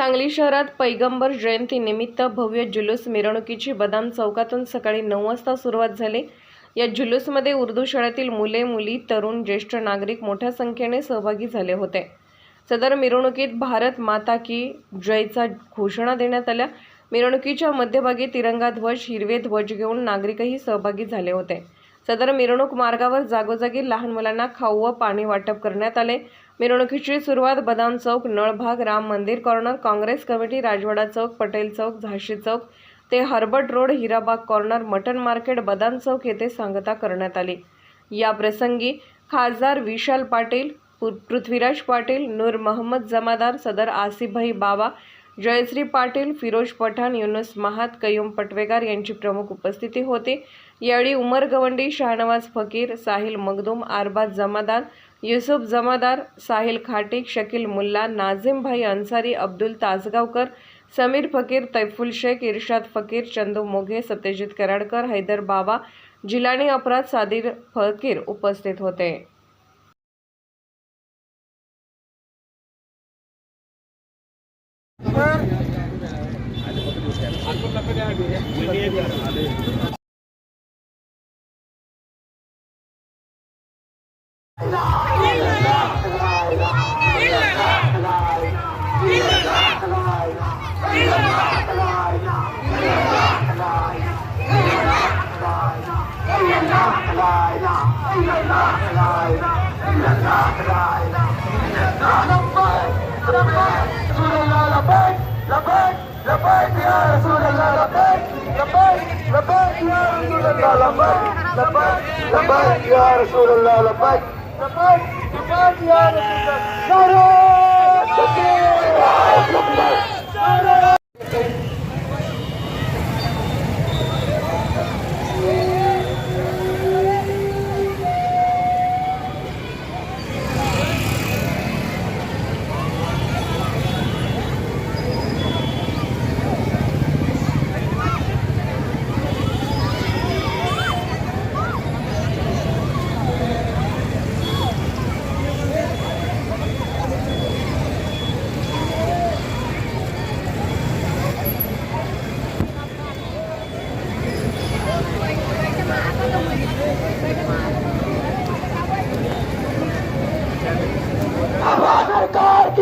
सांगली शहरात पैगंबर जयंतीनिमित्त भव्य जुलूस मिरवणुकीची बदाम चौकातून सकाळी नऊ वाजता सुरुवात झाली. या जुलूसमध्ये उर्दू शाळेतील मुले मुली तरुण ज्येष्ठ नागरिक मोठ्या संख्येने सहभागी झाले होते. सदर मिरवणुकीत भारत माता की जयचा घोषणा देण्यात आल्या. मिरवणुकीच्या मध्यभागी तिरंगा ध्वज हिरवे ध्वज घेऊन नागरिकही सहभागी झाले होते. सदर मिरवणूक मार्गावर जागोजागी लहान मुलांना खाऊ व पाणी वाटप करण्यात आले. मिरवणुकीची सुरुवात बदाम चौक नळभाग राम मंदिर कॉर्नर काँग्रेस कमिटी राजवाडा चौक पटेल चौक झाशी चौक ते Herbert road Hirabag corner mutton market Badam चौक येथे सांगता करण्यात आली. या प्रसंगी खासदार विशाल पाटील पृथ्वीराज पाटील नूर महम्मद जमादार सदर आसिफभाई बाबा जयश्री पाटील फिरोज पठाण युनुस महात कयूम पटवेगार यांची प्रमुख उपस्थिती होती. यावेळी उमर गवंडी शाहनवाज फकीर साहिल मगदूम आरबाज जमादार युसुफ जमादार साहिल खाटिक शकील मुल्ला नाझिमभाई अन्सारी अब्दुल तासगावकर समीर फकीर तैफुल शेख इर्शाद फकीर चंदू मोघे सत्यजित कराडकर हैदर बाबा जिलानी अपराध सादिर फकीर उपस्थित होते. لبيك يا رسول الله لبيك لبيك لبيك يا رسول الله ناري تكبير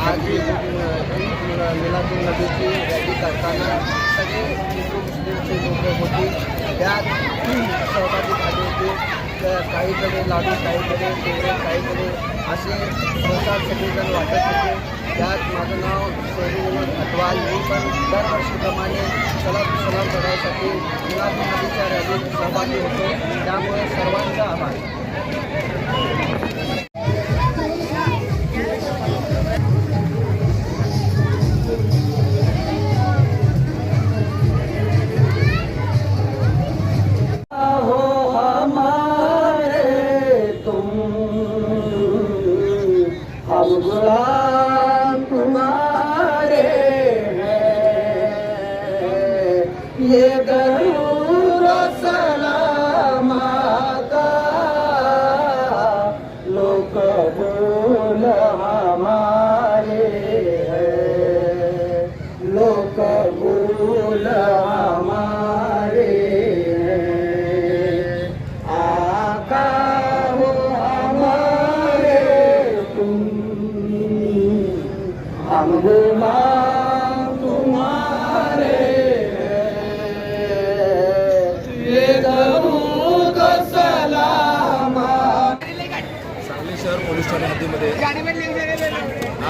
आज मिलादून नदीची रॅली करताना. सगळे हिंदू मुस्लिमचे लोक होते. त्यात सहभागी झाले होते. तर काहीकडे लाडू काहीकडे पेढे काहीकडे असे प्रसाद सगळेजण वाटत होते. त्यात माझं नाव सोहरी विनोद अटवाल मी पण दरवर्षीप्रमाणे सलाम सलाम करण्यासाठी मिलादून नदीच्या रॅलीत सहभागी होतो. त्यामुळे सर्वांचा आभार. हम तुम्हारे ये गरूर लोक बोल हमारे लोक बोल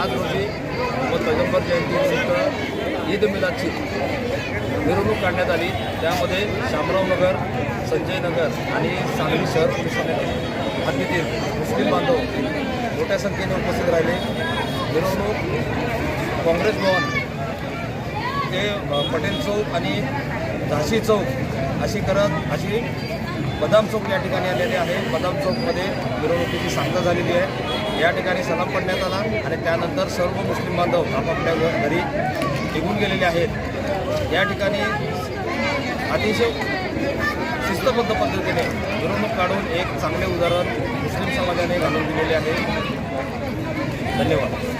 आज रोजी मोहम्मद पैगंबर जयंतीनिमित्त ईद मिलादची मिरवणूक काढण्यात आली. त्यामध्ये शामराव नगर संजय नगर आणि सांगली शहर पोलीस ठाण्यातील हद्दीतील मुस्लिम बांधव मोठ्या संख्येने उपस्थित राहिले. मिरवणूक काँग्रेस भवन ते पटेल चौक आणि झाशी चौक अशी करत अशी बदाम चौक या ठिकाणी आलेली आहे. बदाम चौकमध्ये मिरवणुकीची सांगता झालेली आहे. या ठिकाणी सलाम पडण्यात आला आणि त्यानंतर सर्व मुस्लिम बांधव आपापल्या घरी निघून गेलेले आहेत. या ठिकाणी अतिशय शिस्तबद्ध पद्धतीने मिरवणूक काढून एक चांगले उदाहरण मुस्लिम समाजाने घालून दिलेले आहे. धन्यवाद.